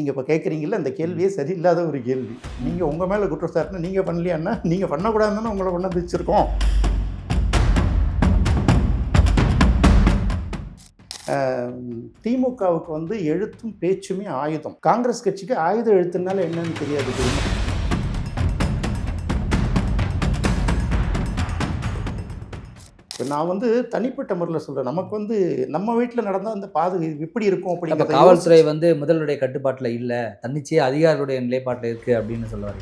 நீங்கள் இப்போ கேட்குறீங்கல்ல அந்த கேள்வியே சரியில்லாத ஒரு கேள்வி. நீங்கள் உங்கள் மேலே குற்றச்சாட்டுனா நீங்கள் பண்ணலையான்னா நீங்கள் பண்ணக்கூடாதுன்னு உங்களை வந்து வச்சுருக்கோம். திமுகவுக்கு வந்து எழுத்தும் பேச்சுமே ஆயுதம். காங்கிரஸ் கட்சிக்கு ஆயுத எழுத்துனால என்னன்னு தெரியாது தெரியுமா? நான் வந்து தனிப்பட்ட முறையில் சொல்கிறேன் நமக்கு வந்து நம்ம வீட்டில் நடந்தால் அந்த பாது எப்படி இருக்கும் அப்ப அப்படிங்கிறத காவல்துறை வந்து முதல்வருடைய கட்டுப்பாட்டுல இல்ல. தன்னிச்சையா அதிகாரிகளுடைய நிலைப்பாட்டுல இருக்கு அப்படின்னு சொல்லுவாரு.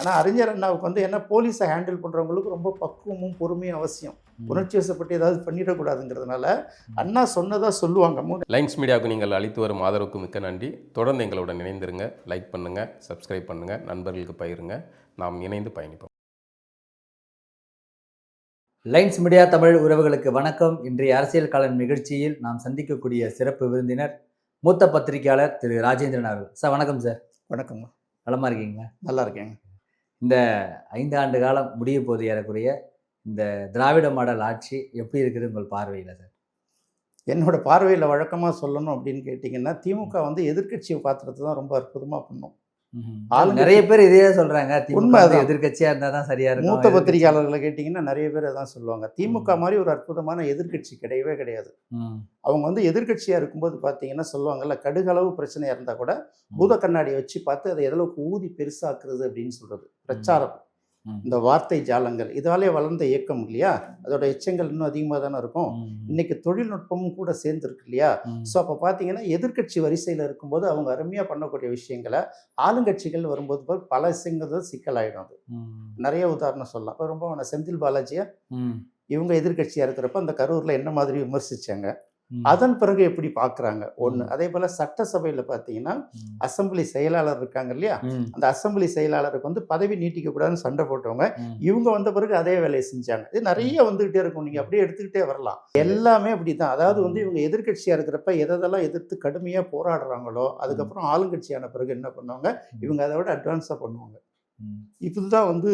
ஆனால் அறிஞர் அண்ணாவுக்கு வந்து என்ன போலீஸை ஹேண்டில் பண்ணுறவங்களுக்கு ரொம்ப பக்குவமும் பொறுமையும் அவசியம். உணர்ச்சி வசப்பட்டு ஏதாவது பண்ணிடக்கூடாதுங்கிறதுனால அண்ணா சொன்னதா சொல்லுவாங்க லைன்ஸ் மீடியாவுக்கு நீங்கள் அளித்து வரும் ஆதரவுக்கு மிக்க நன்றி. தொடர்ந்து எங்களுடன் இணைந்திருங்க லைக் பண்ணுங்கள் சப்ஸ்கிரைப் பண்ணுங்கள் நண்பர்களுக்கு பகிருங்க. நாம் இணைந்து பயணிப்போம். லைன்ஸ் மீடியா தமிழ் உறவுகளுக்கு வணக்கம். இன்றைய அரசியல் காலன் நிகழ்ச்சியில் நாம் சந்திக்கக்கூடிய சிறப்பு விருந்தினர் மூத்த பத்திரிகையாளர் திரு ராஜேந்திரன் அவர்கள். சார் வணக்கம் சார். வணக்கங்க நலமா இருக்கீங்களா? நல்லா இருக்கேங்க. இந்த ஐந்து ஆண்டு காலம் முடிய போது ஏறக்குறைய இந்த திராவிட மாடல் ஆட்சி எப்படி இருக்குது உங்கள் பார்வையில் சார்? என்னோட பார்வையில் வழக்கமாக சொல்லணும் அப்படின்னு கேட்டிங்கன்னா திமுக வந்து எதிர்க்கட்சியை பாத்திரத்தை தான் ரொம்ப அற்புதமாக பண்ணும். நிறைய பேர் இதையே சொல்றாங்க திமுக உண்மை வந்து அதான். எதிர்க்கட்சியா இருந்தா தான் சரியா இருக்கும். மூத்த பத்திரிகையாளர்களை கேட்டிங்கன்னா நிறைய பேர் அதான் சொல்லுவாங்க. திமுக மாதிரி ஒரு அற்புதமான எதிர்க்கட்சி கிடையவே கிடையாது. அவங்க வந்து எதிர்க்கட்சியாக இருக்கும்போது பார்த்தீங்கன்னா சொல்லுவாங்கல்ல கடுகளவு பிரச்சனையாக இருந்தால் கூட பூத கண்ணாடியை வச்சு பார்த்து அதை எதளவுக்கு ஊதி பெருசாக்குறது அப்படின்னு சொல்கிறது பிரச்சாரம். இந்த வார்த்தை ஜாலங்கள் இதாலே வளர்ந்த இயக்கம் இல்லையா? அதோட எச்சங்கள் இன்னும் அதிகமாக தானே இருக்கும். இன்னைக்கு தொழில்நுட்பமும் கூட சேர்ந்துருக்கு இல்லையா? ஸோ அப்போ பார்த்தீங்கன்னா எதிர்க்கட்சி வரிசையில் இருக்கும்போது அவங்க அருமையாக பண்ணக்கூடிய விஷயங்களை ஆளுங்கட்சிகள் வரும்போது பார் பல விஷயங்கள் சிக்கலாயிடும் அது. நிறைய உதாரணம் சொல்லலாம். இப்போ ரொம்ப செந்தில் பாலாஜியை இவங்க எதிர்க்கட்சியாக இருக்கிறப்ப அந்த கரூரில் என்ன மாதிரி விமர்சிச்சாங்க. அதன் பிறகு எப்படி பார்க்குறாங்க? ஒன்று. அதே போல் சட்டசபையில் பார்த்தீங்கன்னா ம், அசெம்பிளி செயலாளர் இருக்காங்க இல்லையா? அந்த அசெம்பிளி செயலாளருக்கு வந்து பதவி நீட்டிக்கக்கூடாதுன்னு சண்டை போட்டவங்க. இவங்க வந்த பிறகு அதே வேலையை செஞ்சாங்க. இது நிறைய வந்துகிட்டே இருக்கும். நீங்க அப்படியே எடுத்துக்கிட்டே வரலாம். எல்லாமே அப்படிதான். அதாவது வந்து இவங்க எதிர்க்கட்சியா இருக்கிறப்ப எதெல்லாம் எதிர்த்து கடுமையா போராடுறாங்களோ அதுக்கப்புறம் ஆளுங்கட்சியான பிறகு என்ன பண்ணுவாங்க? இவங்க அதை விட அட்வான்ஸா பண்ணுவாங்க. இதுதான் வந்து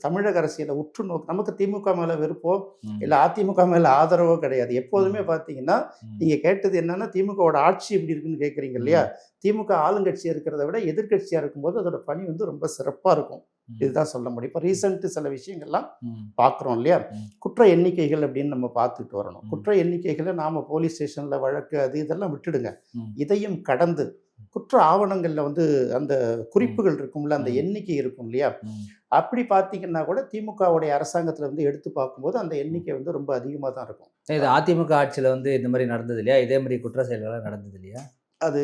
தமிழக அரசியலை உற்று நோக்கு நமக்கு திமுக மேல வெறுப்போ. இல்ல அதிமுக மேல ஆதரவோ கிடையாது எப்போதுமே பாத்தீங்கன்னா ம். நீங்க கேட்டது என்னன்னா திமுகவோட ஆட்சி எப்படி இருக்குன்னு கேக்குறீங்க இல்லையா திமுக ஆளுங்கட்சியா இருக்கிறத விட எதிர்க்கட்சியா இருக்கும்போது அதோட பணி வந்து ரொம்ப சிறப்பா இருக்கும். இதுதான் சொல்ல முடியும் இப்போ ரீசெண்ட் சில விஷயங்கள்லாம் பார்க்குறோம் இல்லையா. குற்ற எண்ணிக்கைகள் அப்படின்னு நம்ம பார்த்துட்டு வரணும். குற்ற எண்ணிக்கைகளை நாம போலீஸ் ஸ்டேஷன்ல வழக்கு அது இதெல்லாம் விட்டுடுங்க. இதையும் கடந்து குற்ற ஆவணங்கள்ல வந்து அந்த குறிப்புகள் இருக்கும்ல அந்த. எண்ணிக்கை இருக்கும் இல்லையா. அப்படி பார்த்தீங்கன்னா கூட திமுகவுடைய அரசாங்கத்துல வந்து எடுத்து பார்க்கும்போது அந்த எண்ணிக்கை வந்து ரொம்ப அதிகமாக தான் இருக்கும். இது அதிமுக ஆட்சியில வந்து இந்த மாதிரி நடந்தது இல்லையா? இதே மாதிரி குற்ற செயல்கள் நடந்தது இல்லையா? அது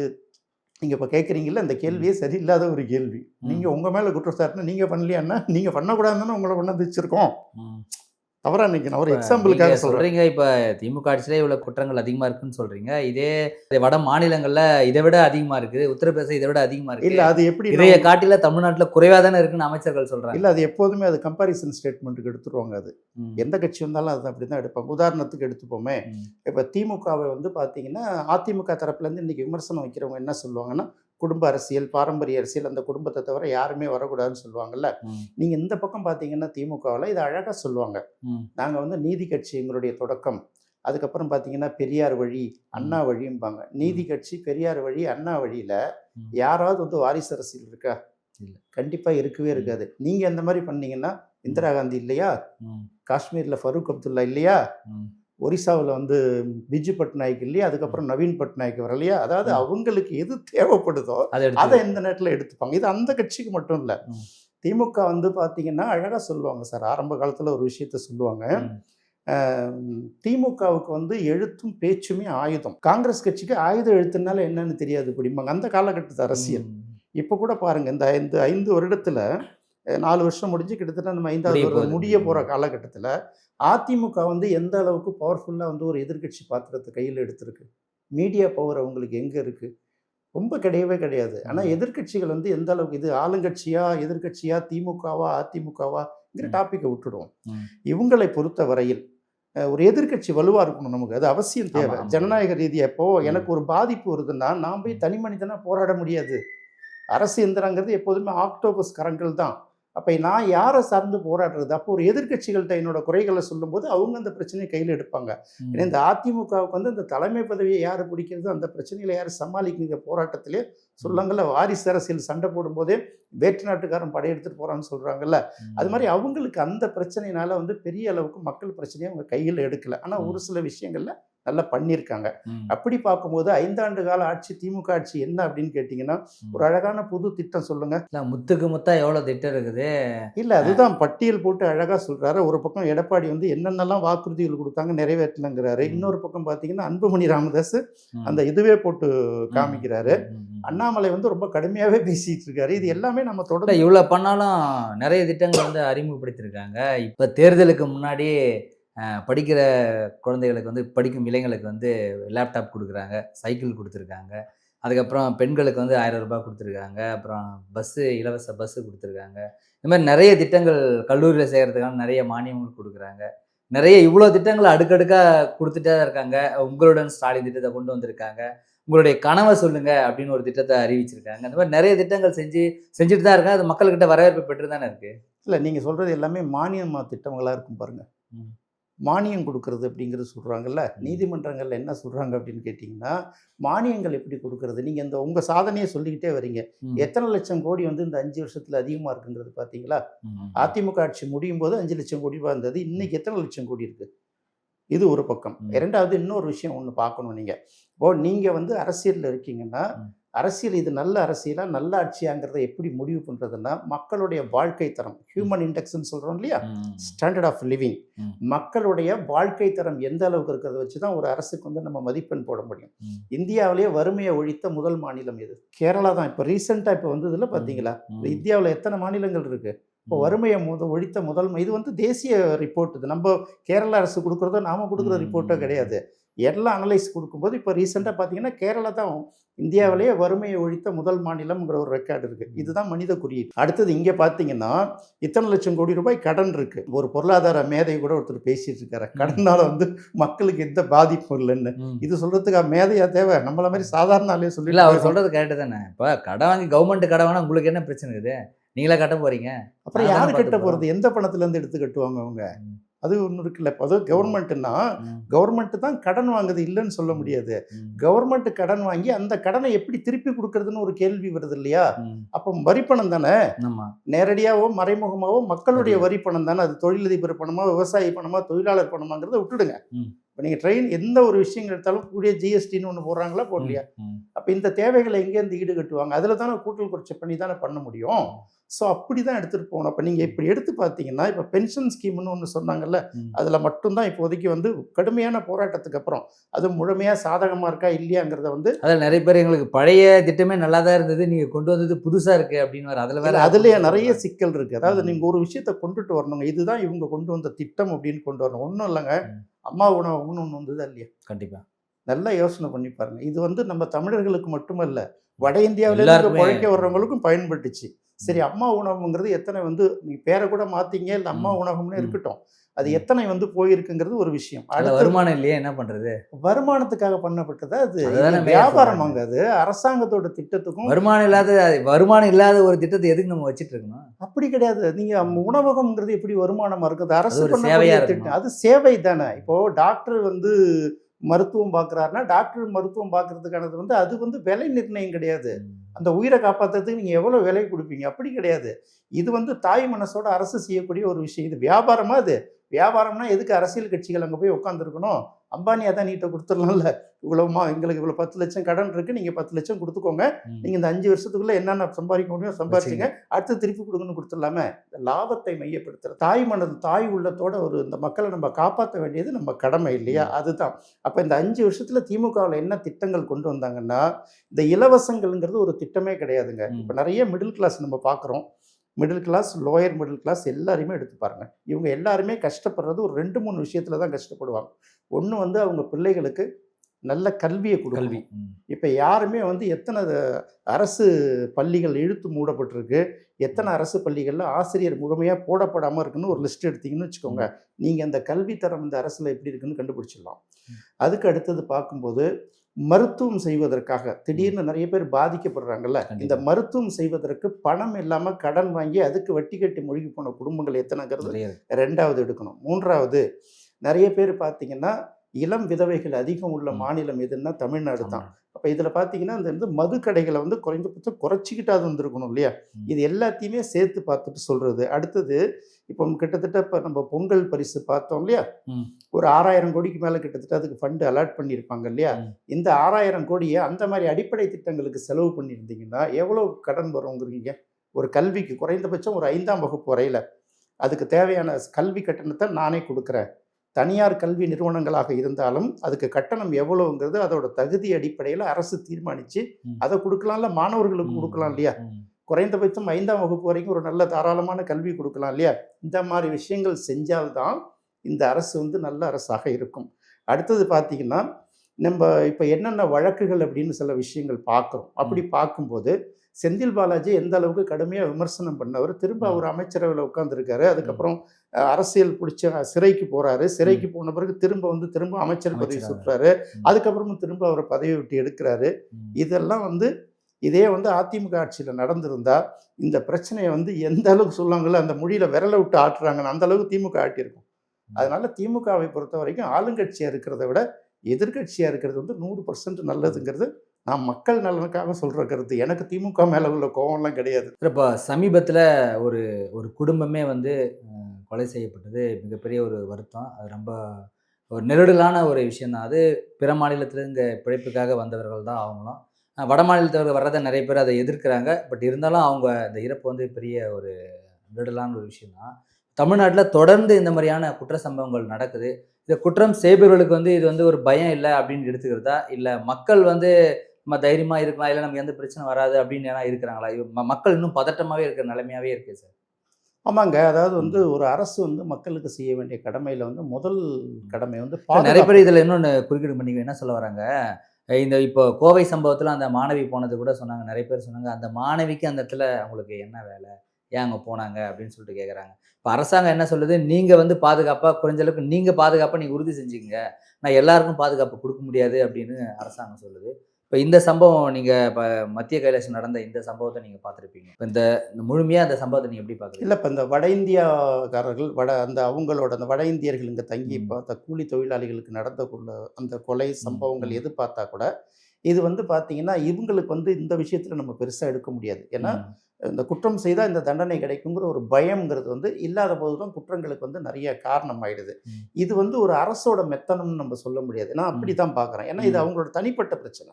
நீங்க இப்போ கேட்குறீங்கல்ல அந்த கேள்வியே சரியில்லாத ஒரு கேள்வி. நீங்க ம். உங்க மேல குற்றச்சாட்டுனா நீங்க பண்ணலையான்னா நீங்க பண்ணக்கூடாதுன்னு உங்களை கொண்டு வச்சிருக்கோம். ம். தவறா நினைக்கணும் ஒரு எக்ஸாம்பிளுக்காக சொல்றீங்க இப்ப திமுக ஆட்சியிலே இவ்வளவு குற்றங்கள் அதிகமா இருக்குன்னு சொல்றீங்க. இதே வட மாநிலங்கள்ல இதை விட அதிகமா இருக்கு. உத்தரப்பிரதேசம் இதை விட அதிகமா இல்ல இருக்கு அது எப்படி இதைய காட்டில தமிழ்நாட்டுல குறைவா தானே இருக்குன்னு அமைச்சர்கள் சொல்றாங்க. இல்ல அது எப்போதுமே அது கம்பாரிசன் ஸ்டேட்மெண்ட்டுக்கு எடுத்துருவாங்க அது. எந்த கட்சி வந்தாலும் அது அப்படி தான் எடுப்பாங்க. உதாரணத்துக்கு எடுத்துப்போமே. இப்போ திமுகவை வந்து பார்த்தீங்கன்னா அதிமுக தரப்புலேருந்து இன்னைக்கு விமர்சனம் வைக்கிறவங்க என்ன சொல்லுவாங்கன்னா குடும்ப அரசியல் பாரம்பரிய அரசியல் அந்த குடும்பத்தை தவிர யாருமே வரக்கூடாதுன்னு சொல்லுவாங்கல்ல. ம், நீங்கள் இந்த பக்கம் பார்த்தீங்கன்னா திமுகவில் இதை அழகாக சொல்லுவாங்க. நாங்கள் வந்து நீதி கட்சி எங்களுடைய தொடக்கம். அதுக்கப்புறம் பார்த்தீங்கன்னா பெரியார் வழி அண்ணா வழிம்பாங்க. நீதி கட்சி பெரியார் வழி அண்ணா வழியில். யாராவது வந்து வாரிசு அரசியல் இருக்கா. கண்டிப்பாக இருக்கவே இருக்காது. நீங்கள் அந்த மாதிரி பண்ணீங்கன்னா இந்திரா காந்தி இல்லையா? காஷ்மீரில் ஃபரூக் அப்துல்லா இல்லையா? ஒரிசாவில் வந்து பிஜு பட்நாயக் இல்லையா? அதுக்கப்புறம் நவீன் பட்நாயக் வரலையா அதாவது. அவங்களுக்கு எது தேவைப்படுதோ அதை இந்த நேரத்தில் எடுத்துப்பாங்க. இது அந்த கட்சிக்கு மட்டும் இல்லை. திமுக வந்து பார்த்தீங்கன்னா அழகாக சொல்லுவாங்க சார். ஆரம்ப காலத்தில் ஒரு விஷயத்த சொல்லுவாங்க. திமுகவுக்கு வந்து எழுத்தும் பேச்சுமே ஆயுதம். காங்கிரஸ் கட்சிக்கு ஆயுத எழுத்துனால என்னன்னு தெரியாது பிடிப்பாங்க அந்த காலகட்டத்து அரசியல். இப்போ கூட பாருங்க இந்த ஐந்து ஐந்து வருடத்துல நாலு வருஷம் முடிஞ்சு கிட்டத்தட்ட நம்ம ஐந்தாவது முடிய போற காலகட்டத்தில் அதிமுக வந்து எந்த அளவுக்கு பவர்ஃபுல்லாக வந்து ஒரு எதிர்க்கட்சி பாத்திரத்தை கையில் எடுத்திருக்கு? மீடியா பவர் அவங்களுக்கு எங்கே இருக்கு? ரொம்ப கிடையவே கிடையாது. ஆனால் ம். எதிர்க்கட்சிகள் வந்து எந்த அளவுக்கு இது ஆளுங்கட்சியா எதிர்க்கட்சியா திமுகவா அதிமுகவாங்கிற. டாப்பிக்கை விட்டுடுவோம். இவங்களை பொறுத்த வரையில் ஒரு எதிர்க்கட்சி வலுவா இருக்கணும் நமக்கு. அது அவசியம் தேவை. ஜனநாயக ரீதியா இப்போ. எனக்கு ஒரு பாதிப்பு வருதுன்னா நான் போய் தனி மனிதனா போராட முடியாது. அரசு எந்திரங்கிறது எப்போதுமே ஆக்டோபஸ் கரங்கள் தான். அப்போ நான் யாரை சார்ந்து போராடுறது? அப்போ ஒரு எதிர்க்கட்சிகள்கிட்ட என்னோட குறைகளை சொல்லும்போது அவங்க அந்த பிரச்சனையை கையில் எடுப்பாங்க. ஏன்னா இந்த அதிமுகவுக்கு வந்து இந்த தலைமை பதவியை யார் பிடிக்கிறது அந்த பிரச்சனைகளை யார் சமாளிக்கிற போராட்டத்திலே சொல்லுங்கள்ல வாரிசு அரசியல் சண்டை போடும்போதே வேற்று நாட்டுக்காரன் படையெடுத்துட்டு போறான்னு சொல்றாங்கல்ல. ம். அது மாதிரி அவங்களுக்கு அந்த பிரச்சனையினால வந்து பெரிய அளவுக்கு மக்கள் பிரச்சனையை அவங்க கையில் எடுக்கல. ஆனால் ஒரு சில விஷயங்கள்ல நல்லா பண்ணியிருக்காங்க. அப்படி பார்க்கும்போது ஐந்தாண்டு கால ஆட்சி திமுக ஆட்சி என்ன அப்படின்னு கேட்டிங்கன்னா ஒரு அழகான புது திட்டம் சொல்லுங்க. இல்ல முத்துக்கு முத்தா எவ்வளவு திட்டம் இருக்குது? இல்ல அதுதான் பட்டியல் போட்டு அழகா சொல்றாரு. ஒரு பக்கம் எடப்பாடி வந்து என்னென்னலாம் வாக்குறுதிகள் கொடுத்தாங்க நிறைவேற்றலங்கிறாரு. இன்னொரு பக்கம் பார்த்தீங்கன்னா அன்புமணி ராமதாஸ். அந்த இதுவே போட்டு காமிக்கிறாரு. அண்ணாமலை வந்து ரொம்ப கடுமையாவே பேசிட்டு இருக்காரு இது எல்லாமே நம்ம இல்ல தொடர்ந்து இவ்வளவு பண்ணாலும் நிறைய திட்டங்கள் வந்து அறிமுகப்படுத்தியிருக்காங்க. இப்ப தேர்தலுக்கு முன்னாடி படிக்கிற குழந்தைகளுக்கு வந்து படிக்கும் இளைஞர்களுக்கு வந்து லேப்டாப் கொடுக்குறாங்க சைக்கிள் கொடுத்துருக்காங்க. அதுக்கப்புறம் பெண்களுக்கு வந்து ஆயிரம் ரூபாய் கொடுத்துருக்காங்க. அப்புறம் பஸ்ஸு இலவச பஸ்ஸு கொடுத்துருக்காங்க. இந்த மாதிரி நிறைய திட்டங்கள் கல்லூரியில் சேர்கிறதுக்கான நிறைய மானியங்கள் கொடுக்குறாங்க. நிறைய இவ்வளோ திட்டங்களை அடுக்கடுக்காக கொடுத்துட்டே தான் இருக்காங்க. உங்களுடன் ஸ்டாலின் திட்டத்தை கொண்டு வந்திருக்காங்க. உங்களுடைய கனவை சொல்லுங்க அப்படின்னு ஒரு திட்டத்தை அறிவிச்சிருக்காங்க. அந்த மாதிரி நிறைய திட்டங்கள் செஞ்சு செஞ்சுட்டு தான் இருக்காங்க அது மக்கள்கிட்ட வரவேற்பு பெற்று தானே இருக்கு? இல்ல நீங்க சொல்றது எல்லாமே மானியமா திட்டங்களா இருக்கும் பாருங்க. ம். மானியம் கொடுக்கறது அப்படிங்கிறது சொல்றாங்கல்ல ம். நீதிமன்றங்கள்ல என்ன சொல்றாங்க அப்படின்னு கேட்டிங்கன்னா மானியங்கள் எப்படி கொடுக்கறது நீங்க இந்த உங்க சாதனையை சொல்லிக்கிட்டே வரீங்க. எத்தனை லட்சம் கோடி வந்து இந்த அஞ்சு வருஷத்துல அதிகமா இருக்குங்கிறது பாத்தீங்களா ம். அதிமுக ஆட்சி முடியும் போது அஞ்சு லட்சம் கோடி ரூபாய் இருந்தது இன்னைக்கு எத்தனை லட்சம் கோடி இருக்கு இது ஒரு பக்கம். இரண்டாவது இன்னொரு விஷயம் ஒன்று பார்க்கணும் நீங்க இப்போ நீங்க வந்து அரசியல்ல இருக்கீங்கன்னா. அரசியல் இது நல்ல அரசியலா நல்ல ஆட்சியாங்கிறத எப்படி முடிவு பண்றதுன்னா மக்களுடைய வாழ்க்கை தரம் ஹியூமன் இண்டெக்ஸ்ன்னு சொல்றோம் இல்லையா. Standard of living. மக்களுடைய வாழ்க்கை தரம் எந்த அளவுக்கு இருக்கிறத வச்சு தான் ஒரு அரசுக்கு வந்து நம்ம மதிப்பெண் போட முடியும். இந்தியாவிலேயே வறுமையை ஒழித்த முதல் மாநிலம் இது கேரளா தான் இப்போ ரீசெண்டாக இப்போ வந்ததுல பார்த்தீங்களா. இந்தியாவில் எத்தனை மாநிலங்கள் இருக்கு இப்போ. வறுமையை முத ஒழித்த முதல் இது வந்து தேசிய ரிப்போர்ட் இது நம்ம கேரளா அரசு கொடுக்குறதோ நாம கொடுக்குற. ரிப்போர்ட்டோ கிடையாது எல்லாம் அனலைஸ் கொடுக்கும்போது இப்போ ரீசெண்டாக பார்த்தீங்கன்னா கேரளா தான் இந்தியாவிலேயே வறுமையை ஒழித்த முதல் மாநிலம்ங்கிற ஒரு ரெக்கார்டு இருக்கு. இதுதான் மனித குறியீடு. அடுத்தது இங்கே பார்த்தீங்கன்னா இத்தனை லட்சம் கோடி ரூபாய் கடன் இருக்கு. ஒரு பொருளாதார மேதை கூட ஒருத்தர் பேசிட்டு இருக்காரு. கடனால வந்து மக்களுக்கு எந்த பாதிப்பும் இல்லைன்னு. இது சொல்றதுக்கு மேதையா தேவை? நம்மள மாதிரி சாதாரண ஆளே இல்ல சொல்லி அவர் சொல்றது கரெக்டு தானே. இப்ப கடன் வாங்கி கவர்மெண்ட் கடன் வாங்கினா உங்களுக்கு என்ன பிரச்சனை இருக்குது? நீங்களா கட்ட போறீங்க? அப்புறம் யாரு கட்ட போறது? எந்த பணத்துல இருந்து எடுத்து கட்டுவாங்க அவங்க. அது ஒன்று இருக்குல்ல இப்போ அதுவும் கவர்மெண்ட்னா ம். கவர்மெண்ட் தான் கடன் வாங்குது இல்லைன்னு சொல்ல முடியாது. கவர்மெண்ட் கடன் வாங்கி அந்த கடனை எப்படி திருப்பி கொடுக்கறதுன்னு ஒரு கேள்வி வருது இல்லையா. அப்போ வரிப்பணம் தானே ஆமா நேரடியாவோ மறைமுகமாவோ மக்களுடைய. வரி பணம் தானே அது தொழிலதிபர் பணமா விவசாயி பணமா தொழிலாளர் பணமாங்கிறத விட்டுடுங்க. இப்போ நீங்கள் ட்ரெயின் எந்த ஒரு விஷயங்கள் எடுத்தாலும் கூடிய ஜிஎஸ்டின்னு ஒன்று போடுறாங்களா? போடலையா. அப்போ இந்த தேவைகளை எங்கேருந்து ஈடுகட்டுவாங்க? அதில் தானே கூட்டல் குறைச்ச பண்ணி தானே பண்ண முடியும். ஸோ அப்படி தான் எடுத்துகிட்டு போகணும். அப்போ நீங்கள் இப்படி எடுத்து பார்த்தீங்கன்னா இப்போ பென்ஷன் ஸ்கீம்னு ஒன்று சொன்னாங்கல்ல. அதில் மட்டும்தான் இப்போதைக்கு வந்து கடுமையான போராட்டத்துக்கு அப்புறம். அது முழுமையாக சாதகமாக இருக்கா இல்லையாங்கிறத வந்து அதில் நிறைய பேர் எங்களுக்கு பழைய திட்டமே நல்லா தான் இருந்தது நீங்க கொண்டு வந்தது புதுசா இருக்கு அப்படின்னு வேற அதுல வேற அதுலயே நிறைய சிக்கல் இருக்கு. அதாவது ம். நீங்க ஒரு விஷயத்த கொண்டுட்டு வரணுங்க. இதுதான் இவங்க கொண்டு வந்த திட்டம் அப்படின்னு கொண்டு வரணும். ஒன்றும் இல்லைங்க. அம்மா உணவகம்னு ஒன்று வந்ததா இல்லையா? கண்டிப்பா. நல்லா யோசனை பண்ணி பாருங்க. இது வந்து நம்ம தமிழர்களுக்கு மட்டுமல்ல வட இந்தியாவில இருந்து எல்லாருக்குமே. பிழைக்க வர்றவங்களுக்கும் பயன்பட்டுச்சு. சரி அம்மா உணவுங்கிறது எத்தனை வந்து நீ பேரை கூட மாத்தீங்க இல்லை அம்மா ம். இருக்கட்டும். அது. எத்தனை வந்து போயிருக்குங்கிறது ஒரு விஷயம். வருமானம் இல்லையே என்ன பண்றது? வருமானத்துக்காக பண்ணப்பட்டதா அது? வியாபாரம் சொல்றாங்க. அது. அரசாங்கத்தோட திட்டத்துக்கும் வருமானம் இல்லாத வருமானம் இல்லாத ஒரு திட்டத்தை எதுக்கு நம்ம வச்சிட்டு இருக்கணும்? அப்படி கிடையாது. நீங்க உணவகம்ங்கிறது எப்படி வருமானமா இருக்குது? அரசு சேவையா திட்டம். அது சேவை தானே. இப்போ டாக்டர் வந்து மருத்துவம் பார்க்குறாருன்னா டாக்டர் மருத்துவம் பார்க்கறதுக்கானது வந்து அது வந்து விலை நிர்ணயம் கிடையாது. அந்த உயிரை காப்பாற்றுறதுக்கு நீங்கள் எவ்வளோ விலை கொடுப்பீங்க? அப்படி கிடையாது. இது வந்து தாய் மனசோட அரசு செய்யக்கூடிய ஒரு விஷயம். இது வியாபாரமா அது? வியாபாரம்னா எதுக்கு அரசியல் கட்சிகள் அங்கே போய் உட்காந்துருக்கணும் அம்பானியா தான் நீட்டை கொடுத்துடலாம்ல. இவ்வளவுமா எங்களுக்கு இவ்வளோ பத்து லட்சம் கடன் இருக்கு நீங்கள் பத்து லட்சம் கொடுத்துக்கோங்க. நீங்கள் இந்த அஞ்சு வருஷத்துக்குள்ள என்னென்ன சம்பாதிக்க முடியும் சம்பாதிச்சுங்க அடுத்து திருப்பி கொடுங்கன்னு கொடுத்துடலாமே. இந்த லாபத்தை மையப்படுத்துற தாய் மனது தாய் உள்ளத்தோட ஒரு இந்த மக்களை நம்ம காப்பாற்ற வேண்டியது நம்ம கடமை இல்லையா? அதுதான். அப்போ இந்த அஞ்சு வருஷத்துல திமுகவில் என்ன திட்டங்கள் கொண்டு வந்தாங்கன்னா இந்த இலவசங்கள்ங்கிறது ஒரு திட்டமே கிடையாதுங்க. இப்போ நிறைய மிடில் கிளாஸ் நம்ம பார்க்குறோம் middle class lower middle class எல்லாரையுமே எடுத்து பாருங்க. இவங்க எல்லாருமே கஷ்டப்படுறது ஒரு ரெண்டு மூணு விஷயத்துல தான் கஷ்டப்படுவாங்க. ஒன்று வந்து அவங்க பிள்ளைகளுக்கு நல்ல கல்வியை கல்வி. ம். இப்போ யாருமே வந்து எத்தனை அரசு பள்ளிகள் இழுத்து மூடப்பட்டிருக்கு எத்தனை அரசு பள்ளிகளில் ஆசிரியர் முழுமையாக போடப்படாமல் இருக்குன்னு ஒரு லிஸ்ட் எடுத்தீங்கன்னு வச்சுக்கோங்க. நீங்கள் அந்த கல்வி தரம் இந்த அரசில் எப்படி இருக்குன்னு கண்டுபிடிச்சிடலாம். அதுக்கு அடுத்தது பார்க்கும்போது மருத்துவம் செய்வதற்காக திடீர்னு நிறைய பேர் பாதிக்கப்படுறாங்கல்ல. இந்த மருத்துவம் செய்வதற்கு பணம் இல்லாம கடன் வாங்கி அதுக்கு வட்டி கட்டி மூழ்கி போன குடும்பங்கள் எத்தனைங்கிறது. ரெண்டாவது எடுக்கணும். மூன்றாவது நிறைய பேர் பார்த்தீங்கன்னா இளம் விதவைகள் அதிகம் உள்ள. மாநிலம் எதுன்னா தமிழ்நாடு தான். அப்போ இதில் பார்த்தீங்கன்னா இந்த வந்து மது கடைகளை வந்து குறைந்தபட்சம் குறைச்சிக்கிட்டாது வந்திருக்கணும் இல்லையா. இது எல்லாத்தையுமே சேர்த்து பார்த்துட்டு சொல்கிறது அடுத்தது இப்போ கிட்டத்தட்ட இப்போ நம்ம பொங்கல் பரிசு பார்த்தோம் இல்லையா. ஒரு ஆறாயிரம் கோடிக்கு மேலே கிட்டத்தட்ட அதுக்கு ஃபண்டு அலாட் பண்ணியிருப்பாங்க இல்லையா. இந்த ஆறாயிரம் கோடியை அந்த மாதிரி அடிப்படை திட்டங்களுக்கு செலவு பண்ணியிருந்தீங்கன்னா எவ்வளோ கடன் வருங்கிறீங்க ஒரு கல்விக்கு குறைந்தபட்சம் ஒரு ஐந்தாம் வகுப்பு வரையில் அதுக்கு தேவையான கல்வி கட்டணத்தை நானே கொடுக்குறேன் தனியார் கல்வி நிறுவனங்களாக இருந்தாலும் அதுக்கு கட்டணம் எவ்வளோங்கிறது அதோட தகுதி அடிப்படையில் அரசு தீர்மானித்து. அதை கொடுக்கலாம்ல மாணவர்களுக்கு. கொடுக்கலாம் இல்லையா. குறைந்தபட்சம் ஐந்தாம் வகுப்பு வரைக்கும் ஒரு நல்ல தாராளமான கல்வி கொடுக்கலாம் இல்லையா இந்த மாதிரி விஷயங்கள் செஞ்சால்தான் இந்த அரசு வந்து நல்ல அரசாக இருக்கும் அடுத்தது பார்த்தீங்கன்னா நம்ம இப்போ என்னென்ன வழக்குகள் அப்படின்னு சில விஷயங்கள் பார்க்குறோம் அப்படி பார்க்கும்போது செந்தில் பாலாஜி எந்த அளவுக்கு கடுமையாக விமர்சனம் பண்ணவர் திரும்ப. அவர் அமைச்சரவையில் உட்காந்துருக்காரு அதுக்கப்புறம் அரசியல் பிடிச்ச சிறைக்கு போறாரு. சிறைக்கு போன பிறகு திரும்ப வந்து திரும்ப அமைச்சர் பதவி. சுற்றுறாரு. அதுக்கப்புறமும் திரும்ப அவரை பதவி விட்டு எடுக்கிறாரு. இதெல்லாம் வந்து இதே வந்து அதிமுக ஆட்சியில் நடந்திருந்தா இந்த பிரச்சனையை வந்து எந்த அளவுக்கு சொல்லுவாங்கல்ல அந்த மொழியில விரலை விட்டு ஆட்டுறாங்கன்னு அந்த அளவுக்கு திமுக ஆட்டியிருக்கும். அதனால திமுகவை பொறுத்த வரைக்கும் ஆளுங்கட்சியாக இருக்கிறத விட எதிர்க்கட்சியாக இருக்கிறது வந்து நூறு பர்சன்ட் நல்லதுங்கிறது நான் மக்கள் நலனுக்காக சொல்கிற கருத்து. எனக்கு திமுக மேலே உள்ள கோவம்லாம் கிடையாது. இப்போ சமீபத்தில் ஒரு ஒரு குடும்பமே வந்து கொலை செய்யப்பட்டது. மிகப்பெரிய ஒரு வருத்தம். அது ரொம்ப ஒரு நெருடலான ஒரு விஷயம்தான். அது பிற மாநிலத்தில் இங்கே பிழைப்புக்காக வந்தவர்கள் தான் அவங்களும். வட மாநிலத்தவர்கள் வர்றதை நிறைய பேர் அதை எதிர்க்கிறாங்க. பட் இருந்தாலும் அவங்க இந்த இறப்பு வந்து பெரிய ஒரு நெருடலான ஒரு விஷயம்தான். தமிழ்நாட்டில் தொடர்ந்து இந்த மாதிரியான குற்ற சம்பவங்கள் நடக்குது. இந்த குற்றம் செய்பவர்களுக்கு வந்து இது வந்து ஒரு பயம் இல்லை அப்படின்னு எடுத்துக்கிறதா? இல்லை மக்கள் வந்து நம்ம தைரியமாக இருக்கலாம் இல்லை நமக்கு எந்த பிரச்சனை வராது அப்படின்னு ஏன்னா இருக்கிறாங்களா? மக்கள் இன்னும் பதட்டமாகவே இருக்கிற நிலைமையாவே இருக்கு சார். ஆமாங்க. அதாவது வந்து ஒரு அரசு வந்து மக்களுக்கு செய்ய வேண்டிய கடமையில் வந்து முதல் கடமை வந்து நிறைய. பேர் இதில் இன்னொன்று குறுக்கீடு பண்ணிக்க என்ன சொல்ல வராங்க? இந்த இப்போ கோவை சம்பவத்தில் அந்த மாணவி போனது கூட சொன்னாங்க. நிறைய பேர் சொன்னாங்க. அந்த மாணவிக்கு அந்த இடத்துல அவங்களுக்கு என்ன வேலை? ஏன் அங்கே போனாங்க அப்படின்னு சொல்லிட்டு கேட்குறாங்க இப்போ அரசாங்கம் என்ன சொல்லுது? நீங்கள் வந்து பாதுகாப்பாக குறைஞ்ச அளவுக்கு நீங்கள் பாதுகாப்பாக நீங்கள் உறுதி செஞ்சுக்கங்க. நான் எல்லாருக்கும் பாதுகாப்பு கொடுக்க முடியாது அப்படின்னு அரசாங்கம் சொல்லுது. இப்போ இந்த சம்பவம் நீங்கள் இப்போ மத்திய கைலாசம் நடந்த இந்த சம்பவத்தை நீங்கள் பார்த்துருப்பீங்க. இப்போ இந்த முழுமையாக அந்த சம்பவத்தை நீங்கள் எப்படி பார்க்குறீங்க? இல்லை இப்போ இந்த வட இந்தியாக்காரர்கள் வட அந்த அவங்களோட அந்த வட இந்தியர்கள் இங்கே தங்கி. பார்த்த கூலி தொழிலாளிகளுக்கு நடந்த கொள்ள அந்த கொலை சம்பவங்கள். எது பார்த்தா கூட இது வந்து பார்த்தீங்கன்னா இவங்களுக்கு வந்து இந்த விஷயத்தில் நம்ம பெருசாக எடுக்க முடியாது. ஏன்னா இந்த குற்றம் செய்தால் இந்த தண்டனை கிடைக்குங்கிற ஒரு பயம்ங்கிறது வந்து இல்லாத போது தான் குற்றங்களுக்கு வந்து நிறைய காரணம் ஆயிடுது. இது வந்து ஒரு அரசோட மெத்தனம்னு நம்ம சொல்ல முடியாது. நான் அப்படி தான் பார்க்குறேன். ஏன்னா இது. அவங்களோட தனிப்பட்ட பிரச்சனை.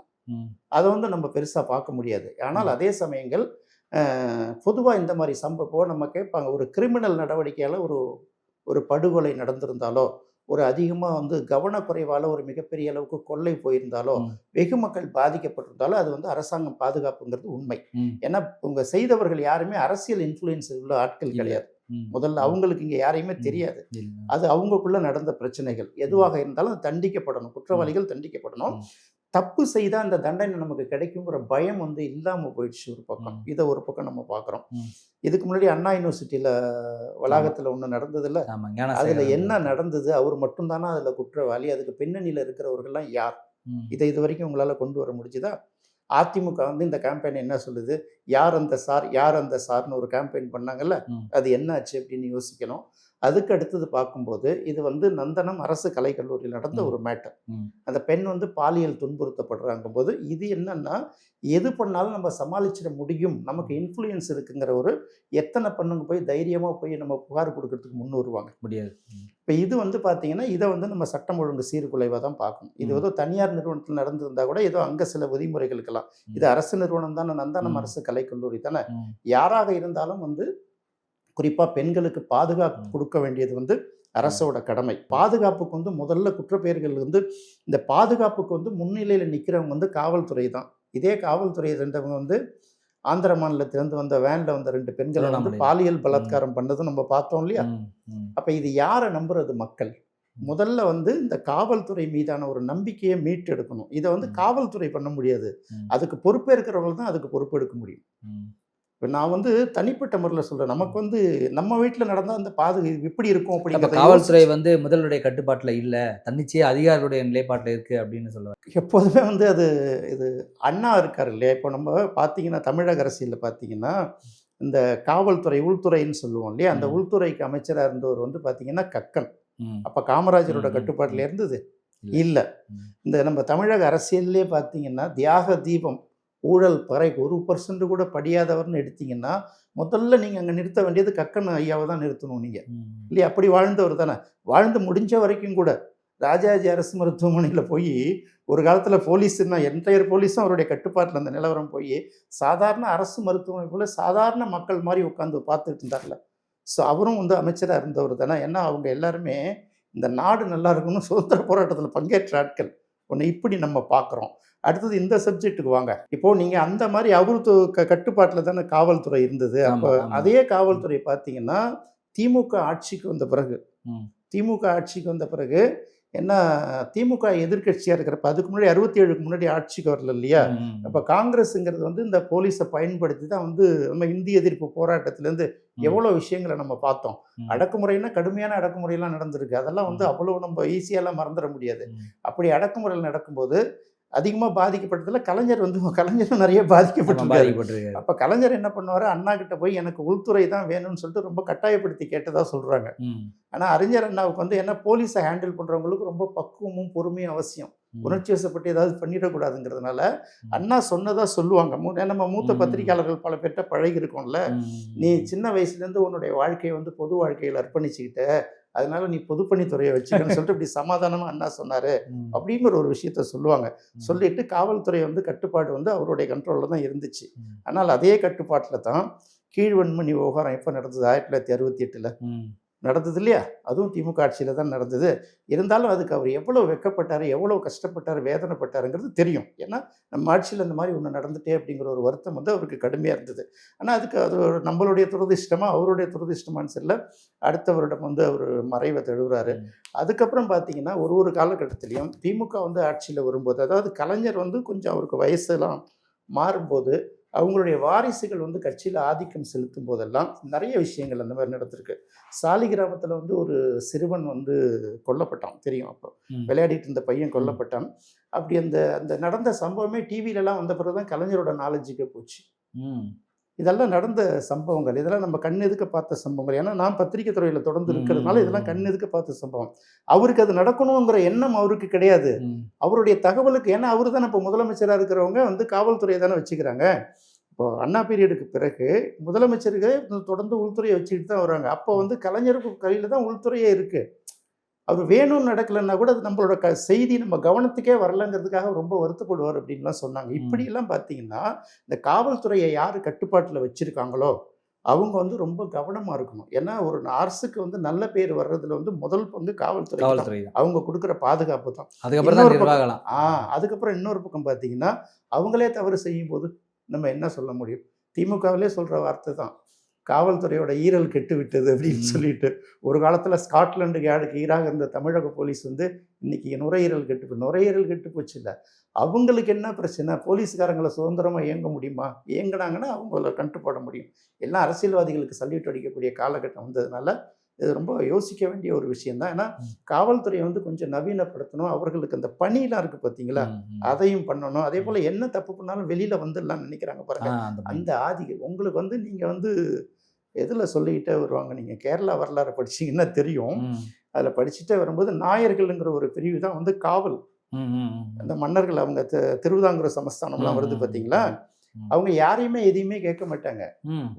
அதை வந்து நம்ம பெருசாக பார்க்க முடியாது. ஆனால். அதே சமயங்கள் பொதுவாக இந்த மாதிரி சம்பவம் நம்ம கேட்பாங்க ஒரு கிரிமினல் நடவடிக்கையால் ஒரு ஒரு படுகொலை நடந்திருந்தாலோ ஒரு அதிகமாக வந்து கவனக்குறைவால் ஒரு மிகப்பெரிய அளவுக்கு கொள்ளை போயிருந்தாலோ. வெகு மக்கள் பாதிக்கப்பட்டிருந்தாலோ அது வந்து அரசாங்கம் பாதுகாப்புங்கிறது உண்மை ஏன்னா உங்க செய்தவர்கள் யாருமே அரசியல் இன்ஃப்ளூயன்ஸ் உள்ள ஆட்கள். கிடையாது. முதல்ல அவங்களுக்கு இங்கே யாரையுமே. தெரியாது. அது அவங்களுக்குள்ள நடந்த பிரச்சனைகள் எதுவாக இருந்தாலும் தண்டிக்கப்படணும் குற்றவாளிகள் தண்டிக்கப்படணும். தப்பு செய்தால் அந்த தண்டனை நமக்கு கிடைக்குங்கிற பயம் வந்து இல்லாமல் போயிடுச்சு ஒரு பக்கம். இதை ஒரு பக்கம் நம்ம பார்க்குறோம். இதுக்கு முன்னாடி அண்ணா யூனிவர்சிட்டியில் வளாகத்தில் ஒன்று நடந்ததுல ஆமா ஞான அதில் என்ன நடந்தது? அவர் மட்டும்தானா அதில் குற்றவாளி? அதுக்கு பின்னணியில் இருக்கிறவர்கள்லாம் யார். இதை இது வரைக்கும் உங்களால் கொண்டு வர முடிஞ்சுதா? அதிமுக வந்து இந்த கேம்பெயின் என்ன சொல்லுது? யார் அந்த சார்? யார் அந்த சார்னு ஒரு கேம்பெயின் பண்ணாங்கல்ல. அது என்ன ஆச்சு அப்படின்னு யோசிக்கணும். அதுக்கு அடுத்தது பார்க்கும்போது இது வந்து நந்தனம் அரசு கலைக்கல்லூரியில் நடந்த. ஒரு மேட்டர். அந்த பெண் வந்து பாலியல் துன்புறுத்தப்படுறாங்க போது இது என்னன்னா எது பண்ணாலும் நம்ம சமாளிச்சிட முடியும் நமக்கு இன்ஃப்ளூயன்ஸ் இருக்குங்கிற ஒரு எத்தனை பண்ணுங்க போய் தைரியமாக போய் நம்ம புகார் கொடுக்கறதுக்கு முன் வருவாங்க முடியாது. இப்போ இது வந்து பார்த்தீங்கன்னா இதை வந்து நம்ம சட்டம் ஒழுங்கு சீர்குலைவாக தான் பார்க்கணும் இது. ஏதோ தனியார் நிறுவனத்தில் நடந்திருந்தா கூட ஏதோ அங்கே சில விதிமுறைகள் இருக்கலாம் ம். இது அரசு நிறுவனம் தானே நந்தானம். அரசு கலைக்கல்லூரி தானே. யாராக இருந்தாலும் வந்து குறிப்பாக பெண்களுக்கு பாதுகாப்பு. கொடுக்க வேண்டியது வந்து அரசோட கடமை பாதுகாப்புக்கு வந்து முதல்ல குற்றப்பெயர்கள் வந்து இந்த பாதுகாப்புக்கு வந்து முன்னிலையில் நிற்கிறவங்க வந்து காவல்துறை தான் இதே காவல்துறையை சேர்ந்தவங்க வந்து ஆந்திர மாநிலத்திலிருந்து வந்த வேன்ல வந்த ரெண்டு பெண்களை வந்து. பாலியல் பலாத்காரம் பண்ணதும் நம்ம பார்த்தோம் இல்லையா. அப்ப இது யாரை நம்புறது மக்கள் முதல்ல வந்து இந்த காவல்துறை மீதான ஒரு நம்பிக்கையை மீட்டெடுக்கணும் இதை வந்து. காவல்துறை பண்ண முடியாது. அதுக்கு பொறுப்பேற்கிறவங்க தான் அதுக்கு பொறுப்பெடுக்க முடியும். இப்போ நான் வந்து தனிப்பட்ட முறையில் சொல்கிறேன் நமக்கு வந்து நம்ம வீட்டில் நடந்தால் அந்த பாது எப்படி இருக்கும் அப்ப அப்படிங்கிறத காவல்துறை வந்து முதல்வருடைய கட்டுப்பாட்டுல இல்ல. தன்னிச்சையா அதிகாரிகளுடைய நிலைப்பாட்டுல இருக்கு அப்படின்னு சொல்லுவாங்க. எப்போதுமே வந்து அது இது அண்ணா இருக்கார் இல்லையா? இப்போ நம்ம பார்த்தீங்கன்னா தமிழக அரசியலில் பார்த்தீங்கன்னா இந்த காவல்துறை உள்துறைன்னு சொல்லுவோம் இல்லையா? அந்த. உள்துறைக்கு அமைச்சராக இருந்தவர் வந்து பார்த்தீங்கன்னா கக்கன். அப்போ காமராஜரோட கட்டுப்பாட்டில். இருந்தது. இல்ல. இந்த நம்ம தமிழக அரசியல்லே பார்த்தீங்கன்னா தியாக தீபம் ஊழல் பறை ஒரு பர்சன்ட் கூட படியாதவர்னு எடுத்தீங்கன்னா முதல்ல நீங்கள் அங்கே நிறுத்த வேண்டியது கக்கன் ஐயாவை தான் நிறுத்தணும் நீங்கள். இல்லையா? அப்படி வாழ்ந்தவர் தானே. வாழ்ந்து முடிஞ்ச வரைக்கும் கூட ராஜாஜி அரசு மருத்துவமனையில் போய் ஒரு காலத்தில் போலீஸ்னா என்டையர் போலீஸும் அவருடைய கட்டுப்பாட்டில் அந்த நிலவரம் போய் சாதாரண அரசு மருத்துவமனை போல சாதாரண மக்கள் மாதிரி உட்காந்து பார்த்துட்டு இருந்தார்ல. ஸோ அவரும் வந்து அமைச்சராக இருந்தவர் தானே. ஏன்னா அவங்க எல்லாருமே இந்த நாடு நல்லா இருக்கணும்னு சுதந்திர போராட்டத்தில் பங்கேற்ற ஆட்கள். ஒன்று இப்படி நம்ம பார்க்குறோம். அடுத்தது இந்த சப்ஜெக்ட்டுக்கு வாங்க இப்போ நீங்கள் அந்த மாதிரி அவரு கட்டுப்பாட்டில் தானே காவல்துறை இருந்தது அப்போ. அதே காவல்துறை பார்த்தீங்கன்னா திமுக ஆட்சிக்கு வந்த பிறகு. திமுக ஆட்சிக்கு வந்த பிறகு என்ன திமுக எதிர்க்கட்சியாக இருக்கிறப்ப அதுக்கு முன்னாடி அறுபத்தி ஏழுக்கு முன்னாடி ஆட்சிக்கு வரல இல்லையா. அப்போ காங்கிரஸுங்கிறது வந்து இந்த போலீஸை பயன்படுத்தி தான் வந்து நம்ம இந்திய எதிர்ப்பு போராட்டத்திலேருந்து. எவ்வளோ விஷயங்களை நம்ம பார்த்தோம். அடக்குமுறைன்னா கடுமையான அடக்குமுறையெல்லாம் நடந்திருக்கு அதெல்லாம் வந்து. அவ்வளோ நம்ம ஈஸியாலாம் மறந்துட முடியாது. அப்படி அடக்குமுறையில் நடக்கும்போது அதிகமாக பாதிக்கப்பட்டதுல கலைஞர் வந்து கலைஞரும் நிறைய ஆமா, பாதிக்கப்பட்டிருக்காரு அப்போ கலைஞர் என்ன பண்ணுவார் அண்ணா கிட்ட போய் எனக்கு உள்துறை தான் வேணும்னு சொல்லிட்டு ரொம்ப கட்டாயப்படுத்தி கேட்டதா சொல்கிறாங்க. ஆனால் அறிஞர் அண்ணாவுக்கு வந்து என்ன போலீஸை ஹேண்டில் பண்ணுறவங்களுக்கு ரொம்ப பக்குவமும் பொறுமையும் அவசியம். உணர்ச்சி வசப்பட்டு ஏதாவது பண்ணிடக்கூடாதுங்கிறதுனால அண்ணா சொன்னதா சொல்லுவாங்க நம்ம மூத்த. பத்திரிகையாளர்கள் பல பேர்கிட்ட பழகி இருக்கோம்ல ம். நீ சின்ன வயசுலேருந்து உன்னுடைய வாழ்க்கையை வந்து பொது வாழ்க்கையில் அர்ப்பணிச்சுக்கிட்ட அதனால நீ பொதுப்பணித்துறையை வச்சுக்கன்னு சொல்லிட்டு இப்படி சமாதானமாக அண்ணா சொன்னார். அப்படிங்கிற ஒரு விஷயத்த சொல்லுவாங்க. சொல்லிட்டு காவல்துறை வந்து கட்டுப்பாடு வந்து அவருடைய கண்ட்ரோலில் தான் இருந்துச்சு. ஆனால் அதே கட்டுப்பாட்டில் தான் கீழ்வன்மணி விவகாரம் எப்போ நடந்தது ஆயிரத்தி தொள்ளாயிரத்தி அறுபத்தி எட்டில். நடந்தது இல்லையா? அதுவும் திமுக ஆட்சியில் தான் நடந்தது. இருந்தாலும் அதுக்கு அவர் எவ்வளோ வெக்கப்பட்டார் எவ்வளோ கஷ்டப்பட்டார் வேதனைப்பட்டாருங்கிறது தெரியும். ஏன்னா நம்ம ஆட்சியில் இந்த மாதிரி ஒன்று நடந்துட்டே அப்படிங்கிற ஒரு வருத்தம் வந்து அவருக்கு கடுமையாக இருந்தது. ஆனால் அதுக்கு அது ஒரு நம்மளுடைய துரதிர்ஷ்டமா அவருடைய துரதிர்ஷ்டமான்னு தெரியல. அடுத்த வருடம் வந்து அவர் மறைவை தழுவுறாரு. அதுக்கப்புறம் பார்த்தீங்கன்னா ஒரு ஒரு காலகட்டத்திலையும் திமுக வந்து ஆட்சியில் வரும்போது அதாவது கலைஞர் வந்து கொஞ்சம் அவருக்கு வயசெல்லாம் மாறும்போது அவங்களுடைய வாரிசுகள் வந்து கட்சியில் ஆதிக்கம் செலுத்தும் போதெல்லாம் நிறைய விஷயங்கள் அந்த மாதிரி நடந்திருக்கு. சாலி கிராமத்தில் வந்து ஒரு சிறுவன் வந்து கொல்லப்பட்டான் தெரியும் அப்போ. விளையாடிட்டு இருந்த பையன் கொல்லப்பட்டான். அப்படி அந்த அந்த நடந்த சம்பவமே டிவிலலாம் வந்த பிறகு தான் கலைஞரோட நாலேஜுக்கே போச்சு. இதெல்லாம் நடந்த சம்பவங்கள் இதெல்லாம் நம்ம கண் எதுக்க பார்த்த சம்பவங்கள்? ஏன்னா நான் பத்திரிகை துறையில் தொடர்ந்து இருக்கிறதுனால இதெல்லாம் கண் எதுக்க பார்த்த சம்பவம்? அவருக்கு அது நடக்கணுங்கிற எண்ணம் அவருக்கு கிடையாது. அவருடைய தகவலுக்கு ஏன்னா அவர் தானே இப்போ முதலமைச்சராக இருக்கிறவங்க வந்து காவல்துறையை தானே வச்சுக்கிறாங்க. இப்போ அண்ணா பீரியடுக்கு பிறகு முதலமைச்சருக்கு தொடர்ந்து உள்துறையை வச்சுக்கிட்டு தான் வராங்க. அப்போ வந்து கலைஞருக்கு கையில் தான் உள்துறையே இருக்குது அவர் வேணும்னு நடக்கலைன்னா கூட அது நம்மளோட க செய்தி நம்ம கவனத்துக்கே வரலங்கிறதுக்காக ரொம்ப வருத்தப்படுவார் அப்படின்லாம் சொன்னாங்க. இப்படியெல்லாம் பார்த்தீங்கன்னா இந்த காவல்துறையை யார் கட்டுப்பாட்டில் வச்சுருக்காங்களோ அவங்க வந்து ரொம்ப கவனமாக இருக்கணும். ஏன்னா ஒரு அரசுக்கு வந்து நல்ல பேர் வர்றதுல வந்து முதல் பங்கு காவல்துறை. காவல்துறை அவங்க கொடுக்குற பாதுகாப்பு தான். அதுக்கப்புறம் ஆ அதுக்கப்புறம் இன்னொரு பக்கம் பார்த்தீங்கன்னா அவங்களே தவறு செய்யும் போது நம்ம என்ன சொல்ல முடியும்? திமுகவிலே சொல்கிற வார்த்தை தான். காவல்துறையோட ஈரல் கெட்டு விட்டது அப்படின்னு. சொல்லிட்டு ஒரு காலத்தில் ஸ்காட்லாண்டுக்கு யாருக்கு ஈராக இருந்த தமிழக போலீஸ் வந்து இன்னைக்கு நுரையீரல் கெட்டு நுரையீரல் கெட்டு போச்சு இல்லை. அவங்களுக்கு என்ன பிரச்சனை? போலீஸ்காரங்களை சுதந்திரமாக இயங்க முடியுமா? இயங்குனாங்கன்னா அவங்கள கட்டுப்பட முடியும். எல்லாம் அரசியல்வாதிகளுக்கு சல்யூட் அடிக்கக்கூடிய காலகட்டம் வந்ததுனால இது ரொம்ப யோசிக்க வேண்டிய ஒரு விஷயம்தான் ஏன்னா. காவல்துறையை வந்து கொஞ்சம் நவீனப்படுத்தணும். அவர்களுக்கு அந்த பணியெல்லாம் இருக்குது பார்த்தீங்களா. அதையும் பண்ணணும். அதே போல் என்ன தப்பு பண்ணாலும் வெளியில் வந்துடலாம்னு நினைக்கிறாங்க பாருங்க. அந்த ஆதிக்கம் உங்களுக்கு வந்து நீங்கள் வந்து எதில் சொல்லிக்கிட்டே வருவாங்க நீங்கள் கேரளா வரலாறு படிச்சீங்கன்னா தெரியும். அதில் படிச்சுட்டே வரும்போது நாயர்கள்ங்கிற ஒரு பிரிவு தான் வந்து காவல். அந்த மன்னர்கள் அவங்க திருவிதாங்கூர் சமஸ்தானம்லாம் வருது பார்த்தீங்களா. அவங்க யாரையுமே எதையுமே கேட்க மாட்டாங்க.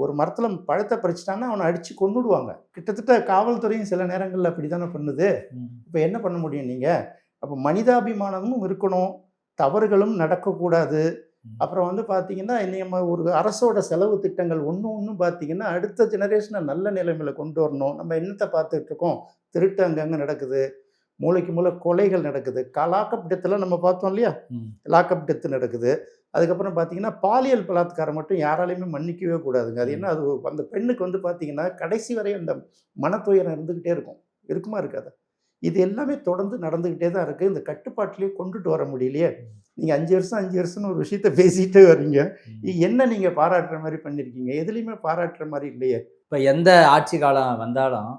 ஒரு மரத்தில் பழத்தை பறிச்சிட்டாங்கன்னா அவனை அடித்து கொன்னுடுவாங்க கிட்டத்தட்ட காவல்துறையும் சில நேரங்களில் அப்படி தானே பண்ணுது. இப்போ என்ன பண்ண முடியும் நீங்கள் அப்போ மனிதாபிமானமும் இருக்கணும் தவறுகளும் நடக்கக்கூடாது. அப்புறம் வந்து பார்த்தீங்கன்னா நம்ம ஒரு அரசோட செலவு திட்டங்கள் ஒன்று ஒன்றும் பார்த்தீங்கன்னா அடுத்த ஜெனரேஷனை நல்ல நிலைமையில கொண்டு வரணும். நம்ம என்னத்தை பார்த்துட்டு இருக்கோம்? திருட்டு அங்கங்கே நடக்குது. மூளைக்கு மூளை கொலைகள் நடக்குது. லாக்அப் டெத்தில் நம்ம பார்த்தோம் இல்லையா. லாக்அப் டெத்து நடக்குது. அதுக்கப்புறம் பார்த்தீங்கன்னா பாலியல் பலாத்காரம் மட்டும் யாராலையுமே மன்னிக்கவே கூடாதுங்க. அது என்ன அது அந்த பெண்ணுக்கு வந்து பார்த்தீங்கன்னா கடைசி வரை அந்த மனத்துயரம் இருந்துக்கிட்டே இருக்கும். இருக்குமா இருக்காதா? இது எல்லாமே தொடர்ந்து நடந்துக்கிட்டே தான் இருக்குது இந்த கட்டுப்பாட்டிலேயே கொண்டுட்டு வர முடியலையே. நீங்கள் அஞ்சு வருஷம் அஞ்சு வருஷம்னு ஒரு விஷயத்த பேசிட்டே வர்றீங்க. இது என்ன நீங்கள் பாராட்டுற மாதிரி பண்ணியிருக்கீங்க எதுலேயுமே பாராட்டுற மாதிரி இல்லையே. இப்போ எந்த ஆட்சி காலம் வந்தாலும்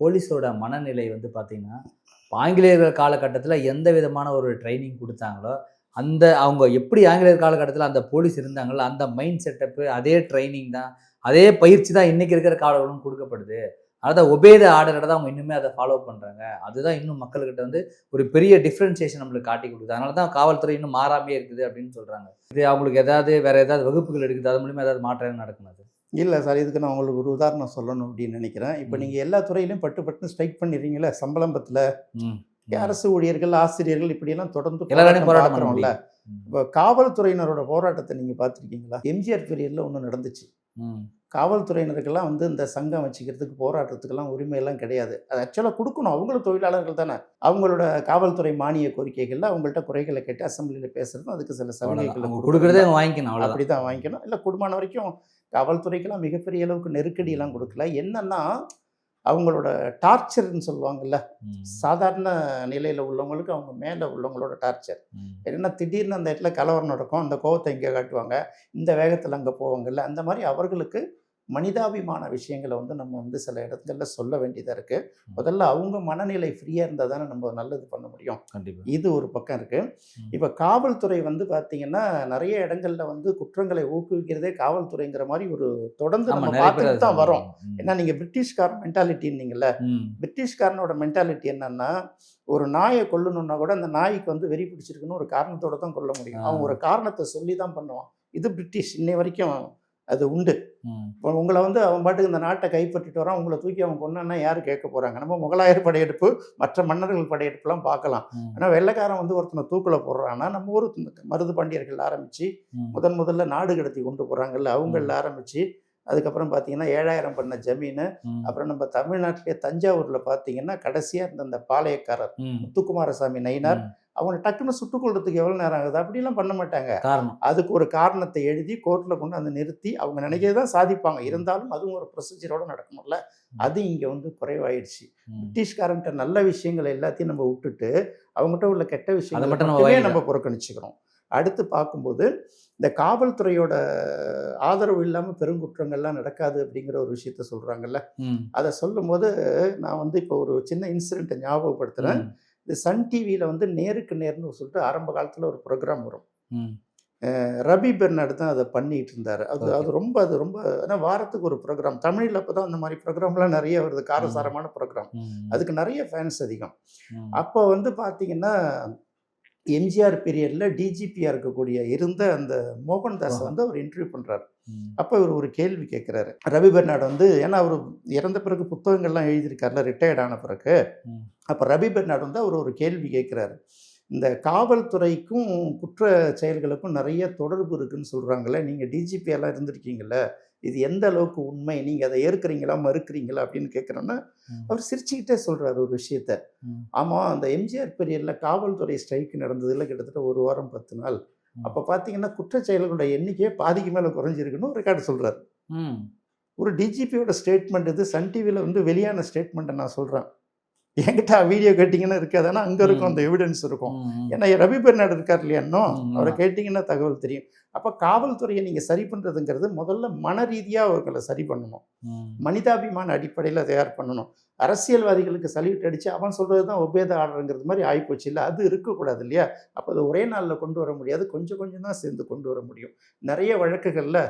போலீஸோட மனநிலை வந்து பார்த்தீங்கன்னா இப்ப ஆங்கிலேயர்கள் காலகட்டத்தில் எந்த விதமான ஒரு ட்ரைனிங் கொடுத்தாங்களோ அந்த அவங்க எப்படி ஆங்கிலேயர் காலகட்டத்தில் அந்த போலீஸ் இருந்தாங்களோ அந்த மைண்ட் செட்டப்பு அதே ட்ரைனிங் தான் அதே பயிற்சி தான் இன்னைக்கு இருக்கிற காலங்களும் கொடுக்கப்படுது. அதான் ஒபேத ஆர்டரை தான் அவங்க இன்னுமே அதை ஃபாலோ பண்ணுறாங்க அதுதான் இன்னும் மக்கள்கிட்ட வந்து ஒரு பெரிய டிஃப்ரென்சியேஷன் நம்மளுக்கு காட்டி கொடுக்குது. அதனால தான் காவல்துறை இன்னும் மாறாமே இருக்குது அப்படின்னு சொல்கிறாங்க இது அவங்களுக்கு ஏதாவது வேற ஏதாவது வகுப்புகள் எடுக்குது அது மூலியமா ஏதாவது மாற்றம் நடக்கும் அது? இல்லை சார் இதுக்கு நான் உங்களுக்கு ஒரு உதாரணம் சொல்லணும் அப்படின்னு நினைக்கிறேன். இப்போ. நீங்கள் எல்லா துறையிலையும் பட்டு பட்டுன்னு ஸ்ட்ரைக் பண்ணிடுறீங்களே சம்பளம் பத்தில்? ம். அரசு ஊழியர்கள் ஆசிரியர்கள் இப்படியெல்லாம் தொடர்ந்து பார்க்குறோம்ல. முடியும் இப்போ காவல்துறையினரோட போராட்டத்தை நீங்கள் பார்த்துருக்கீங்களா? எம்ஜிஆர் பீரியடில் ஒன்று நடந்துச்சு. ம். காவல்துறையினருக்கெல்லாம் வந்து இந்த சங்கம் வச்சுக்கிறதுக்கு போராட்டத்துக்கெல்லாம் உரிமையெல்லாம் கிடையாது. அது ஆக்சுவலாக கொடுக்கணும். அவங்களும் தொழிலாளர்கள் தானே. அவங்களோட காவல்துறை மானிய கோரிக்கைகளில் அவங்கள்ட்ட குறைகளை கேட்டு அசம்பிளியில் பேசுறதும் அதுக்கு சில. சலுகைகளை. கொடுக்குறதே வாங்கிக்கணும். அப்படி தான் வாங்கிக்கணும். இல்லை குடும்பம் வரைக்கும் காவல்துறைக்கெல்லாம் மிகப்பெரிய அளவுக்கு நெருக்கடியெல்லாம் கொடுக்கல. என்னன்னா அவங்களோட டார்ச்சர்னு சொல்லுவாங்கல்ல சாதாரண நிலையில் உள்ளவங்களுக்கு அவங்க மேலே உள்ளவங்களோட டார்ச்சர். ஏன்னா திடீர்னு அந்த இடத்துல கலவரம் நடக்கும். அந்த கோவத்தை இங்கே காட்டுவாங்க. இந்த வேகத்தில் அங்கே போவாங்கல்ல. அந்த மாதிரி அவர்களுக்கு மனிதாபிமான விஷயங்களை வந்து நம்ம வந்து சில இடங்கள்ல சொல்ல வேண்டியதாக இருக்குது முதல்ல அவங்க மனநிலை ஃப்ரீயாக இருந்தால் தானே நம்ம நல்லது பண்ண முடியும். கண்டிப்பா. இது ஒரு பக்கம் இருக்கு. ம். இப்போ காவல்துறை வந்து பார்த்தீங்கன்னா நிறைய இடங்கள்ல வந்து குற்றங்களை ஊக்குவிக்கிறதே காவல்துறைங்கிற மாதிரி ஒரு தொடர்ந்து நம்ம பார்த்துட்டு தான் வரோம். ஏன்னா நீங்க பிரிட்டிஷ்கார மென்டாலிட்டின்னீங்கல்ல பிரிட்டிஷ்காரனோட மென்டாலிட்டி என்னன்னா ஒரு நாயை கொல்லணும்னா கூட அந்த நாய்க்கு வந்து வெறி பிடிச்சிருக்குன்னு ஒரு காரணத்தோட தான் கொல்ல முடியும். அவன் ஒரு காரணத்தை சொல்லி தான் பண்ணுவான். இது பிரிட்டிஷ் இன்னை வரைக்கும் அது உண்டு. இப்போ உங்களை வந்து அவன் பாட்டுக்கு இந்த நாட்டை கைப்பற்றிட்டு வரான் உங்களை தூக்கி அவன் கொண்டான்னா யார் கேட்க போறாங்க? நம்ம முகலாயர் படையெடுப்பு மற்ற மன்னர்கள் படையெடுப்புலாம் பார்க்கலாம். ஆனால் வெள்ளைக்காரன் வந்து ஒருத்தனை தூக்கில் போடுறான்னா நம்ம ஊர் மருது பாண்டியர்கள் ஆரம்பித்து முதன் முதல்ல நாடு கடத்தி கொண்டு போகிறாங்கல்ல அவங்கள ஆரம்பித்து அதுக்கப்புறம் பார்த்தீங்கன்னா ஏழாயிரம் பண்ண ஜமீன் அப்புறம் நம்ம தமிழ்நாட்டிலே தஞ்சாவூரில் பார்த்தீங்கன்னா கடைசியாக இருந்த அந்த பாளையக்காரர் முத்துக்குமாரசாமி நயினார் அவனை டக்குன்னு சுட்டுக் கொள்றதுக்கு எவ்வளோ நேரம் ஆகுது? அப்படிலாம் பண்ண மாட்டாங்க. காரணம். அதுக்கு ஒரு காரணத்தை எழுதி கோர்ட்டில் கொண்டு வந்து நிறுத்தி அவங்க நினைக்கிறத தான் சாதிப்பாங்க. இருந்தாலும் அதுவும் ஒரு ப்ரொசீஜரோட நடக்கணும்ல. அது இங்கே வந்து குறைவாயிடுச்சு. பிரிட்டிஷ்காரன்ட்ட நல்ல விஷயங்கள் எல்லாத்தையும் நம்ம விட்டுட்டு அவங்ககிட்ட உள்ள கெட்ட விஷயங்களை மட்டும் நம்ம புறக்கணிச்சுக்கிறோம். அடுத்து பார்க்கும்போது இந்த காவல்துறையோட ஆதரவு இல்லாமல் பெருங்குற்றங்கள்லாம் நடக்காது அப்படிங்கிற ஒரு விஷயத்த சொல்கிறாங்கல்ல அதை சொல்லும்போது நான் வந்து இப்போ ஒரு சின்ன இன்சிடெண்ட்டை ஞாபகப்படுத்துகிறேன் இது சன் டிவியில் வந்து நேருக்கு நேர்னு சொல்லிட்டு ஆரம்ப காலத்தில் ஒரு ப்ரோக்ராம் வரும். ரவி பெர்னாடு தான் அதை பண்ணிட்டு இருந்தார். அது. அது ரொம்ப அது ரொம்ப ஆனால் வாரத்துக்கு ஒரு ப்ரோக்ராம் தமிழில் அப்போ தான் அந்த மாதிரி ப்ரோக்ராம்லாம் நிறைய வருது. காரசாரமான ப்ரோக்ராம் அதுக்கு நிறைய ஃபேன்ஸ் அதிகம். அப்போ வந்து பார்த்தீங்கன்னா எம்ஜிஆர் பீரியடில் டிஜிபியாக இருக்கக்கூடிய இருந்த அந்த மோகன்தாஸ் வந்து அவர் இன்டர்வியூ பண்ணுறாரு அப்போ இவர் ஒரு கேள்வி கேட்குறாரு ரவி பெர்னாடு வந்து ஏன்னா அவர் இறந்த பிறகு புத்தகங்கள்லாம் எழுதியிருக்காருல ரிட்டையர்ட் ஆன பிறகு. அப்போ ரவி பெர்னாடு வந்து அவர் ஒரு கேள்வி கேட்குறாரு இந்த காவல்துறைக்கும் குற்ற செயல்களுக்கும் நிறைய தொடர்பு இருக்குன்னு சொல்கிறாங்களே நீங்கள் டிஜிபி எல்லாம் இருந்திருக்கீங்கல்ல இது எந்த அளவுக்கு உண்மை நீங்கள் அதை ஏற்கிறீங்களா மறுக்கிறீங்களா அப்படின்னு கேட்குறோன்னா. அவர் சிரிச்சுக்கிட்டே சொல்கிறார் ஒரு விஷயத்த. ஆமாம் அந்த எம்ஜிஆர் பீரியடில் காவல்துறை ஸ்ட்ரைக் நடந்ததுல கிட்டத்தட்ட ஒரு வாரம் பத்து நாள். அப்போ பார்த்தீங்கன்னா குற்றச் செயல்களோட எண்ணிக்கையே பாதிக்கு மேலே குறைஞ்சிருக்குன்னு ஒரு ரெக்கார்டு சொல்கிறார் ஒரு டிஜிபியோட ஸ்டேட்மெண்ட் இது சன் டிவியில் வந்து வெளியான ஸ்டேட்மெண்ட்டை நான் சொல்கிறேன் என்கிட்ட வீடியோ கேட்டிங்கன்னா இருக்காது. ஆனால் அங்கே இருக்கும் அந்த எவிடன்ஸ் இருக்கும். ஏன்னா ரவி பெர்னாடு இருக்கார் இல்லையா இன்னும்? அவரை. கேட்டிங்கன்னா தகவல் தெரியும். அப்போ காவல்துறையை நீங்கள் சரி பண்ணுறதுங்கிறது முதல்ல மன ரீதியாக அவர்களை சரி பண்ணணும். மனிதாபிமான அடிப்படையில் தயார் பண்ணணும். அரசியல்வாதிகளுக்கு சல்யூட் அடித்து அவன் சொல்கிறது தான் ஒபேத ஆர்டருங்கிறது மாதிரி ஆகிப்போச்சு இல்லை அது இருக்கக்கூடாது இல்லையா? அப்போ அது ஒரே நாளில் கொண்டு வர முடியாது. கொஞ்சம் கொஞ்சம் தான் சேர்ந்து கொண்டு வர முடியும். நிறைய வழக்குகளில்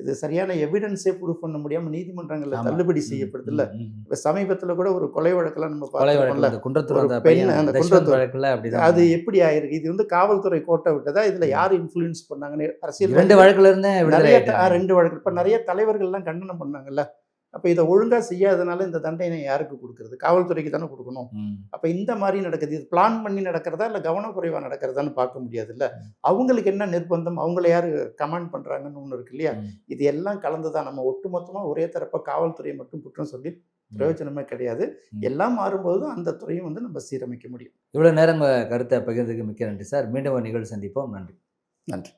இது சரியான எவிடன்ஸே ப்ரூவ் பண்ண முடியாமல் நீதிமன்றங்களில். தள்ளுபடி செய்யப்படுது. இல்லை. இப்போ சமீபத்தில் கூட ஒரு கொலை வழக்கெல்லாம் நம்ம இந்த குன்றத்தூர் பெண், அந்த குன்றத்தூர். வழக்குல அப்படிதான் அது எப்படி ஆயிருக்கு? இது வந்து காவல்துறை கோட்டை விட்டதா? இதுல யார் இன்ஃப்ளூயன்ஸ் பண்ணாங்கன்னு அரசியல் ரெண்டு வழக்குல இருந்தே நிறைய ரெண்டு வழக்கு. இப்ப நிறைய தலைவர்கள்லாம் கண்டனம் பண்ணாங்கல்ல. அப்ப இதை ஒழுங்கா செய்யாதனால இந்த தண்டனை யாருக்கு கொடுக்கறது? காவல்துறைக்கு தானே கொடுக்கணும். அப்ப இந்த மாதிரி நடக்குது. இது பிளான் பண்ணி நடக்கிறதா இல்ல கவனக்குறைவா நடக்கிறதான்னு பார்க்க முடியாது இல்ல அவங்களுக்கு என்ன நிர்பந்தம்? அவங்கள யாரு கமாண்ட் பண்றாங்கன்னு ஒண்ணு இருக்கு இல்லையா. இது எல்லாம் கலந்துதான் நம்ம ஒட்டுமொத்தமா ஒரே தரப்பா காவல்துறையை மட்டும் குற்றம் சொல்லி பிரயோஜனமே கிடையாது. எல்லாம் மாறும்போது அந்த துறையும் வந்து நம்ம சீரமைக்க முடியும். இவ்வளவு நேரம் கருத்தை பகிர்ந்ததுக்கு மிக்க நன்றி சார். மீண்டும் ஒரு நிகழ்வு சந்திப்போம். நன்றி. நன்றி.